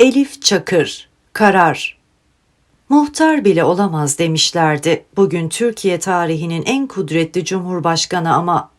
Elif Çakır, Karar Muhtar bile olamaz demişlerdi. Bugün Türkiye tarihinin en kudretli cumhurbaşkanı ama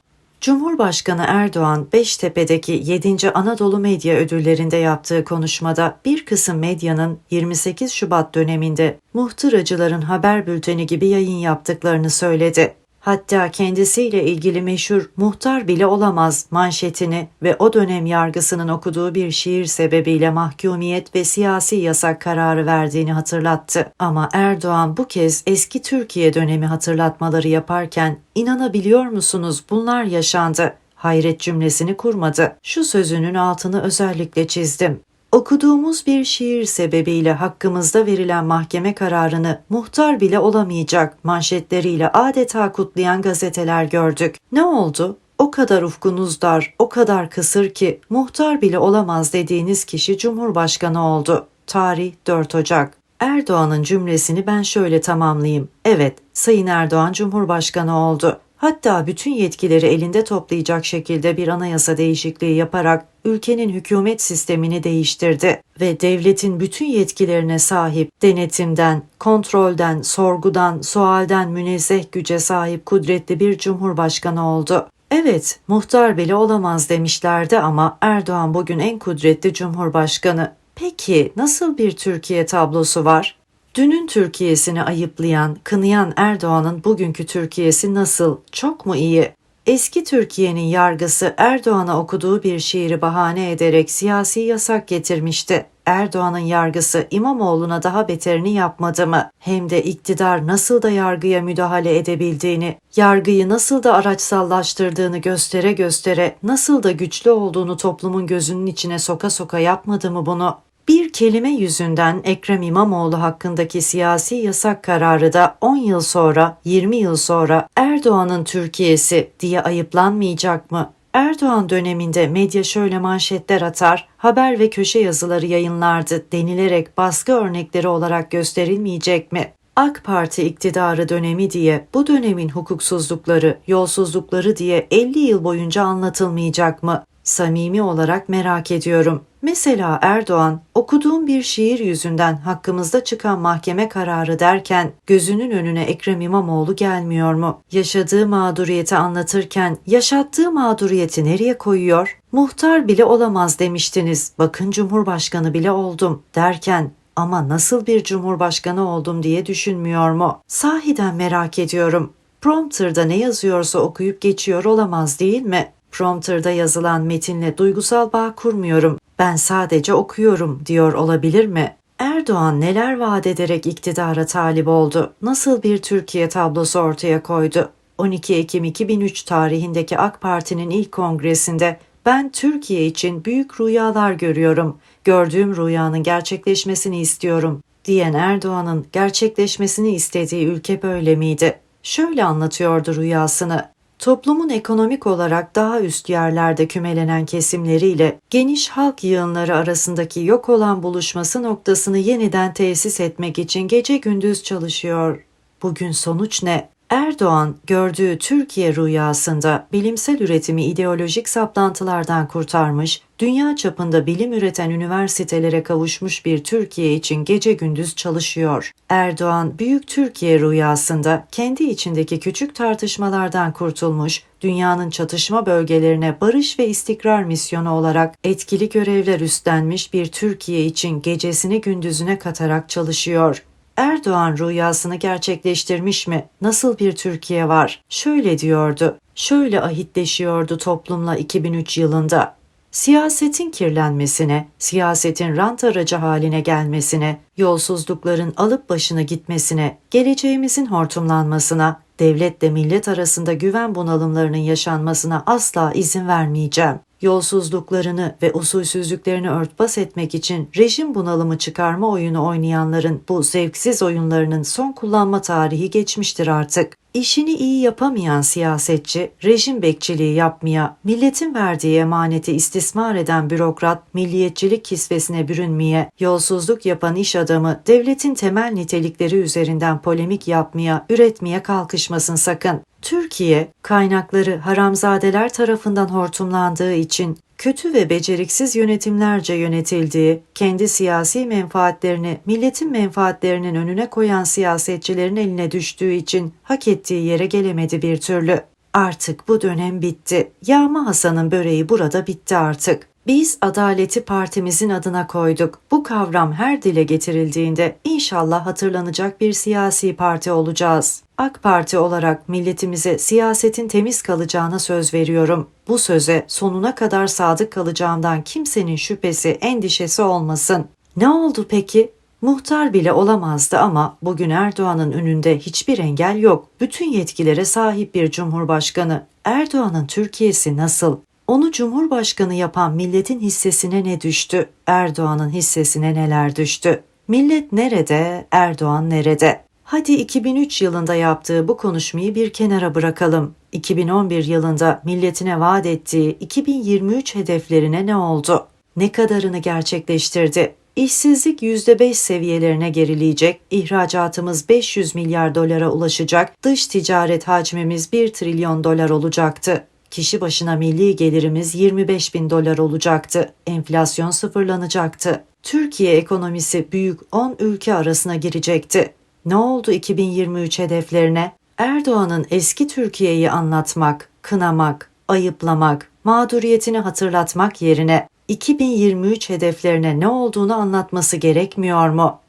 Cumhurbaşkanı Erdoğan Beştepe'deki 7. Anadolu Medya Ödülleri'nde yaptığı konuşmada bir kısım medyanın 28 Şubat döneminde muhtıracıların haber bülteni gibi yayın yaptıklarını söyledi. Hatta kendisiyle ilgili meşhur muhtar bile olamaz manşetini ve o dönem yargısının okuduğu bir şiir sebebiyle mahkumiyet ve siyasi yasak kararı verdiğini hatırlattı. Ama Erdoğan bu kez eski Türkiye dönemi hatırlatmaları yaparken inanabiliyor musunuz bunlar yaşandı hayret cümlesini kurmadı. Şu sözünün altını özellikle çizdim. Okuduğumuz bir şiir sebebiyle hakkımızda verilen mahkeme kararını muhtar bile olamayacak manşetleriyle adeta kutlayan gazeteler gördük. Ne oldu? O kadar ufkunuz dar, o kadar kısır ki muhtar bile olamaz dediğiniz kişi Cumhurbaşkanı oldu. Tarih 4 Ocak. Erdoğan'ın cümlesini ben şöyle tamamlayayım. Evet, Sayın Erdoğan Cumhurbaşkanı oldu. Hatta bütün yetkileri elinde toplayacak şekilde bir anayasa değişikliği yaparak ülkenin hükümet sistemini değiştirdi ve devletin bütün yetkilerine sahip denetimden, kontrolden, sorgudan, sualden münezzeh güce sahip kudretli bir cumhurbaşkanı oldu. Evet, muhtar bile olamaz demişlerdi ama Erdoğan bugün en kudretli cumhurbaşkanı. Peki nasıl bir Türkiye tablosu var? Dünün Türkiye'sini ayıplayan, kınayan Erdoğan'ın bugünkü Türkiye'si nasıl? Çok mu iyi? Eski Türkiye'nin yargısı Erdoğan'a okuduğu bir şiiri bahane ederek siyasi yasak getirmişti. Erdoğan'ın yargısı İmamoğlu'na daha beterini yapmadı mı? Hem de iktidar nasıl da yargıya müdahale edebildiğini, yargıyı nasıl da araçsallaştırdığını göstere göstere, nasıl da güçlü olduğunu toplumun gözünün içine soka soka yapmadı mı bunu? Bir kelime yüzünden Ekrem İmamoğlu hakkındaki siyasi yasak kararı da 10 yıl sonra, 20 yıl sonra Erdoğan'ın Türkiye'si diye ayıplanmayacak mı? Erdoğan döneminde medya şöyle manşetler atar, haber ve köşe yazıları yayınlardı denilerek baskı örnekleri olarak gösterilmeyecek mi? AK Parti iktidarı dönemi diye bu dönemin hukuksuzlukları, yolsuzlukları diye 50 yıl boyunca anlatılmayacak mı? Samimi olarak merak ediyorum. Mesela Erdoğan, okuduğum bir şiir yüzünden hakkımızda çıkan mahkeme kararı derken gözünün önüne Ekrem İmamoğlu gelmiyor mu? Yaşadığı mağduriyeti anlatırken yaşattığı mağduriyeti nereye koyuyor? Muhtar bile olamaz demiştiniz. Bakın Cumhurbaşkanı bile oldum derken ama nasıl bir cumhurbaşkanı oldum diye düşünmüyor mu? Sahiden merak ediyorum. Prompter'da ne yazıyorsa okuyup geçiyor olamaz değil mi? Prompter'da yazılan metinle duygusal bağ kurmuyorum. Ben sadece okuyorum diyor olabilir mi? Erdoğan neler vaat ederek iktidara talip oldu? Nasıl bir Türkiye tablosu ortaya koydu? 12 Ekim 2003 tarihindeki AK Parti'nin ilk kongresinde ben Türkiye için büyük rüyalar görüyorum. Gördüğüm rüyanın gerçekleşmesini istiyorum diyen Erdoğan'ın gerçekleşmesini istediği ülke böyle miydi? Şöyle anlatıyordu rüyasını. Toplumun ekonomik olarak daha üst yerlerde kümelenen kesimleriyle geniş halk yığınları arasındaki yok olan buluşması noktasını yeniden tesis etmek için gece gündüz çalışıyor. Bugün sonuç ne? Erdoğan gördüğü Türkiye rüyasında bilimsel üretimi ideolojik saplantılardan kurtarmış, dünya çapında bilim üreten üniversitelere kavuşmuş bir Türkiye için gece gündüz çalışıyor. Erdoğan büyük Türkiye rüyasında kendi içindeki küçük tartışmalardan kurtulmuş, dünyanın çatışma bölgelerine barış ve istikrar misyonu olarak etkili görevler üstlenmiş bir Türkiye için gecesini gündüzüne katarak çalışıyor. Erdoğan rüyasını gerçekleştirmiş mi? Nasıl bir Türkiye var? Şöyle diyordu. Şöyle ahitleşiyordu toplumla 2003 yılında. Siyasetin kirlenmesine, siyasetin rant aracı haline gelmesine, yolsuzlukların alıp başını gitmesine, geleceğimizin hortumlanmasına, devletle millet arasında güven bunalımlarının yaşanmasına asla izin vermeyeceğim yolsuzluklarını ve usulsüzlüklerini örtbas etmek için rejim bunalımı çıkarma oyunu oynayanların bu zevksiz oyunlarının son kullanma tarihi geçmiştir artık. İşini iyi yapamayan siyasetçi, rejim bekçiliği yapmaya, milletin verdiği emaneti istismar eden bürokrat, milliyetçilik kisvesine bürünmeye, yolsuzluk yapan iş adamı, devletin temel nitelikleri üzerinden polemik yapmaya, üretmeye kalkışmasın sakın. Türkiye, kaynakları haramzadeler tarafından hortumlandığı için kötü ve beceriksiz yönetimlerce yönetildiği, kendi siyasi menfaatlerini milletin menfaatlerinin önüne koyan siyasetçilerin eline düştüğü için hak ettiği yere gelemedi bir türlü. Artık bu dönem bitti. Yağma Hasan'ın böreği burada bitti artık. Biz adaleti partimizin adına koyduk. Bu kavram her dile getirildiğinde inşallah hatırlanacak bir siyasi parti olacağız. AK Parti olarak milletimize siyasetin temiz kalacağına söz veriyorum. Bu söze sonuna kadar sadık kalacağımdan kimsenin şüphesi, endişesi olmasın. Ne oldu peki? Muhtar bile olamazdı ama bugün Erdoğan'ın önünde hiçbir engel yok. Bütün yetkilere sahip bir cumhurbaşkanı. Erdoğan'ın Türkiye'si nasıl? Onu cumhurbaşkanı yapan milletin hissesine ne düştü? Erdoğan'ın hissesine neler düştü? Millet nerede? Erdoğan nerede? Hadi 2003 yılında yaptığı bu konuşmayı bir kenara bırakalım. 2011 yılında milletine vaat ettiği 2023 hedeflerine ne oldu? Ne kadarını gerçekleştirdi? İşsizlik %5 seviyelerine gerileyecek, ihracatımız 500 milyar dolara ulaşacak, dış ticaret hacmimiz 1 trilyon dolar olacaktı. Kişi başına milli gelirimiz 25 bin dolar olacaktı. Enflasyon sıfırlanacaktı. Türkiye ekonomisi büyük 10 ülke arasına girecekti. Ne oldu 2023 hedeflerine? Erdoğan'ın eski Türkiye'yi anlatmak, kınamak, ayıplamak, mağduriyetini hatırlatmak yerine 2023 hedeflerine ne olduğunu anlatması gerekmiyor mu?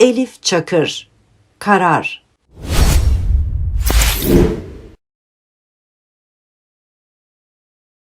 Elif Çakır Karar